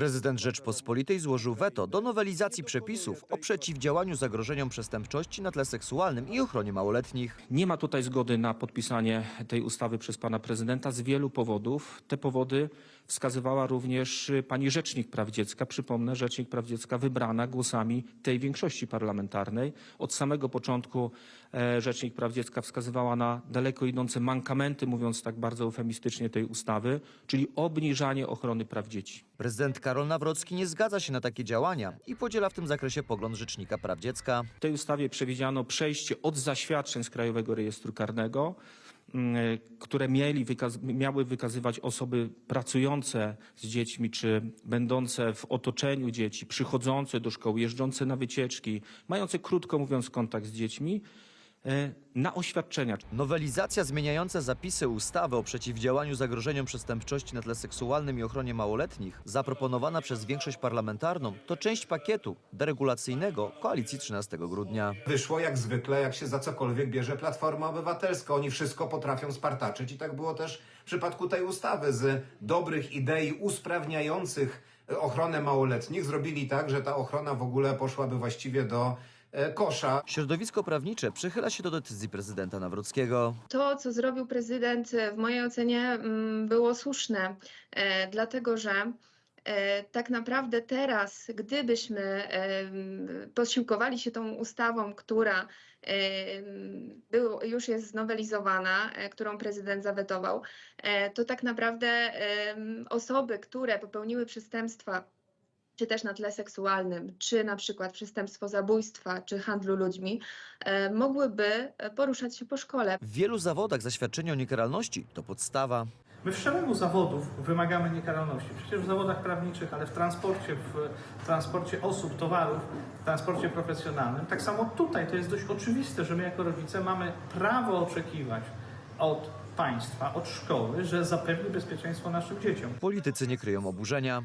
Prezydent Rzeczpospolitej złożył weto do nowelizacji przepisów o przeciwdziałaniu zagrożeniom przestępczości na tle seksualnym i ochronie małoletnich. Nie ma tutaj zgody na podpisanie tej ustawy przez pana prezydenta z wielu powodów. Te powody wskazywała również pani Rzecznik Praw Dziecka. Przypomnę, Rzecznik Praw Dziecka wybrana głosami tej większości parlamentarnej. Od samego początku e, Rzecznik Praw Dziecka wskazywała na daleko idące mankamenty, mówiąc tak bardzo eufemistycznie, tej ustawy, czyli obniżanie ochrony praw dzieci. Prezydent Karol Nawrocki nie zgadza się na takie działania i podziela w tym zakresie pogląd Rzecznika Praw Dziecka. W tej ustawie przewidziano przejście od zaświadczeń z Krajowego Rejestru Karnego, mm, które mieli miały wykazywać osoby pracujące z dziećmi, czy będące w otoczeniu dzieci, przychodzące do szkoły, jeżdżące na wycieczki, mające, krótko mówiąc, kontakt z dziećmi, e, na oświadczenia. Nowelizacja zmieniająca zapisy ustawy o przeciwdziałaniu zagrożeniom przestępczości na tle seksualnym i ochronie małoletnich, zaproponowana przez większość parlamentarną, to część pakietu deregulacyjnego koalicji 13 grudnia. Wyszło jak zwykle, jak się za cokolwiek bierze Platforma Obywatelska. Oni wszystko potrafią spartaczyć i tak było też w przypadku tej ustawy. Z dobrych idei usprawniających ochronę małoletnich zrobili tak, że ta ochrona w ogóle poszłaby właściwie do kosza. Środowisko prawnicze przychyla się do decyzji prezydenta Nawrockiego. To, co zrobił prezydent, w mojej ocenie mm, było słuszne, e, dlatego że e, tak naprawdę teraz, gdybyśmy e, posiłkowali się tą ustawą, która e, był, już jest znowelizowana, e, którą prezydent zawetował, e, to tak naprawdę osoby, które popełniły przestępstwa czy też na tle seksualnym, czy na przykład przestępstwo zabójstwa, czy handlu ludźmi, e, mogłyby e, poruszać się po szkole. W wielu zawodach zaświadczenie o niekaralności to podstawa. My w szeregu zawodów wymagamy niekaralności. Przecież w zawodach prawniczych, ale w transporcie, w transporcie osób, towarów, w transporcie profesjonalnym. Tak samo tutaj to jest dość oczywiste, że my jako rodzice mamy prawo oczekiwać od państwa, od szkoły, że zapewni bezpieczeństwo naszym dzieciom. Politycy nie kryją oburzenia.